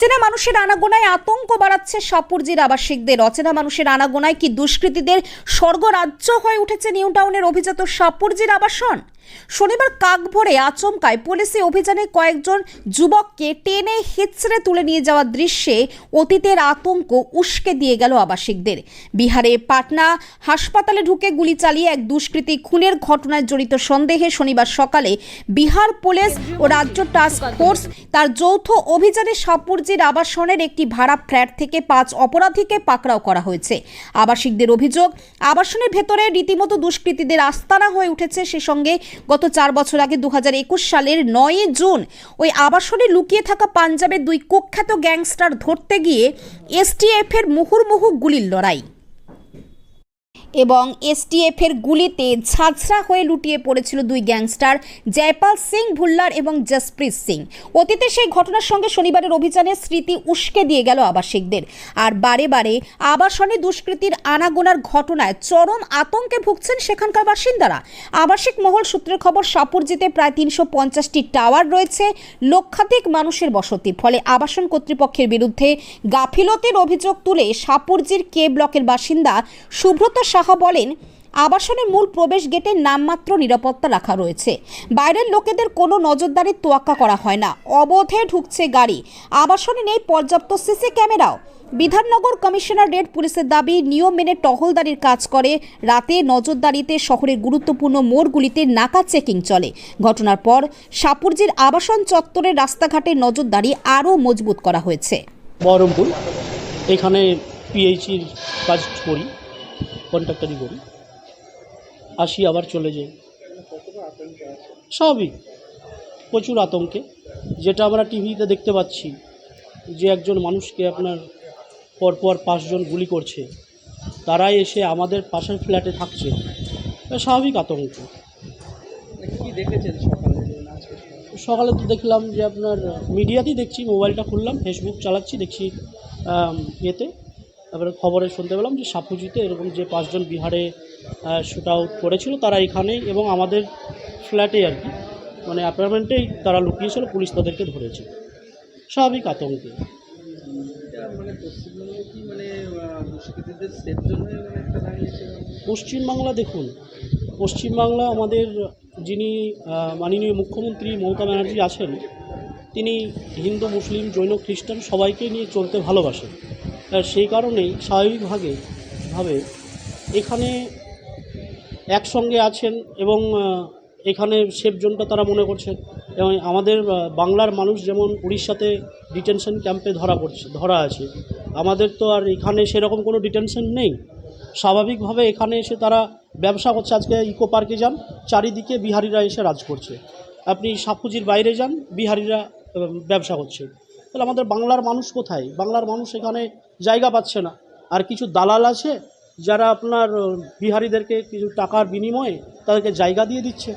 অচেনা মানুষের আনাগোনায় আতঙ্ক বাড়াচ্ছে সাপুরজির আবাসিকদের। অচেনা মানুষের আনাগোনায় কি দুষ্কৃতীদের স্বর্গরাজ্য হয়ে উঠেছে নিউ টাউনের অভিজাত সাপুরজির আবাসন? শনিবার কাক ভরে আচমকায় পুলিশি অভিযানে কয়েকজন যুবককে টেনে হেঁচড়ে তুলে নিয়ে যাওয়ার দৃশ্যে অতীতের আতঙ্ক উস্কে দিয়ে গেল আবাসিকদের। বিহারে পাটনা হাসপাতালে ঢুকে গুলি চালিয়ে এক দুষ্কৃতী খুনের ঘটনায় জড়িত সন্দেহে শনিবার সকালে বিহার পুলিশ ও রাজ্য টাস্ক ফোর্স তার যৌথ অভিযানে সাপুরজির আবাসনের একটি ভাড়া ফ্ল্যাট থেকে পাঁচ অপরাধীকে পাকড়াও করা হয়েছে। আবাসিকদের অভিযোগ, আবাসনের ভেতরে রীতিমতো দুষ্কৃতীদের আস্তানা হয়ে উঠেছে, সে সঙ্গে গত চার বছর আগে দু হাজার একুশ সালের নয় জুন ওই আবাসনে লুকিয়ে থাকা পাঞ্জাবের দুই কুখ্যাত গ্যাংস্টার ধরতে গিয়ে এসটিএফের মুহুর্মুহু গুলির লড়াই। এবং এসটিএফের গুলিতে ঝাঁঝরা হয়ে লুটিয়ে পড়েছিল দুই গ্যাংস্টার জয়পাল সিং ভুল্লার এবং জসপ্রীত সিং। অতীতে সেই ঘটনার সঙ্গে শনিবারের অভিযানে স্মৃতি উস্কে দিয়ে গেল আবাসিকদের। আর বারে বারে আবাসনে দুষ্কৃতীর আনাগোনার ঘটনায় চরম আতঙ্কে ভুগছেন সেখানকার বাসিন্দারা। আবাসিক মহল সূত্রের খবর, সাপুরজিতে প্রায় তিনশো পঞ্চাশটি টাওয়ার রয়েছে, লক্ষাধিক মানুষের বসতি। ফলে আবাসন কর্তৃপক্ষের বিরুদ্ধে গাফিলতির অভিযোগ তুলে সাপুরজির কে ব্লকের বাসিন্দা সুব্রত সাহা বলেন, আবাসনের মূল প্রবেশ গেটে নামমাত্র নিরাপত্তা রাখা রয়েছে। বাইরের লোকেদের কোনো নজরদারির তোয়াক্কা করা হয় না। অবধে ঢুকছে গাড়ি। আবাসনে নেই পর্যাপ্ত সিসি ক্যামেরাও। বিধাননগর কমিশনার রেড পুলিশের দাবি, নিয়ম মেনে টহলদারির কাজ করে, রাতে নজরদারিতে শহরের গুরুত্বপূর্ণ মোড়গুলিতে নাকা চেকিং চলে। ঘটনার পর সাপুরজির আবাসন চত্বরের রাস্তাঘাটে নজরদারি আরও মজবুত করা হয়েছে। বহরমপুর। এখানে পিএইচির কাজ করি। কন্ট্রাক্টারি করি আসি, আবার চলে যাই। স্বাভাবিক প্রচুর আতঙ্কে। যেটা আমরা টিভিতে দেখতে পাচ্ছি, যে একজন মানুষকে আপনার পরপর পাঁচজন গুলি করছে। তারাই এসে আমাদের পাশের ফ্ল্যাটে থাকছে। স্বাভাবিক আতঙ্ক। সকালে তো দেখলাম যে আপনার মিডিয়াতেই দেখছি, মোবাইলটা খুললাম ফেসবুক চালাচ্ছি, দেখছি ইয়েতে। তারপরে খবরে শুনতে পেলাম যে সাপুজিতে এরকম যে পাঁচজন বিহারে শ্যুট আউট করেছিল তারা এখানেই এবং আমাদের ফ্ল্যাটে আর কি মানে অ্যাপার্টমেন্টেই তারা লুকিয়েছিল পুলিশ তাদেরকে ধরেছে। স্বাভাবিক আতঙ্কে। মানে মানে মানে পশ্চিমবাংলা দেখুন পশ্চিমবাংলা আমাদের যিনি মাননীয় মুখ্যমন্ত্রী মমতা ব্যানার্জি আছেন তিনি হিন্দু মুসলিম জৈন খ্রিস্টান সবাইকে নিয়ে চলতে ভালোবাসেন। সেই কারণেই স্বাভাবিকভাবে ভাবে এখানে একসঙ্গে আছেন এবং এখানে সেফ জোনটা তারা মনে করছেন। এবং আমাদের বাংলার মানুষ যেমন উড়িষ্যাতে ডিটেনশন ক্যাম্পে ধরা পড়ছে, ধরা আছে, আমাদের তো আর এখানে সেরকম কোনো ডিটেনশন নেই। স্বাভাবিকভাবে এখানে এসে তারা ব্যবসা করছে। আজকে ইকো পার্কে যান, চারিদিকে বিহারিরা এসে রাজ করছে। আপনি সাপুজির বাইরে যান, বিহারিরা ব্যবসা করছে। তাহলে আমাদের বাংলার মানুষ কোথায়? বাংলার মানুষ এখানে জায়গা পাচ্ছে না। আর কিছু দালাল আছে যারা আপনার বিহারিদেরকে কিছু টাকার বিনিময়ে তাদেরকে জায়গা দিয়ে দিচ্ছে।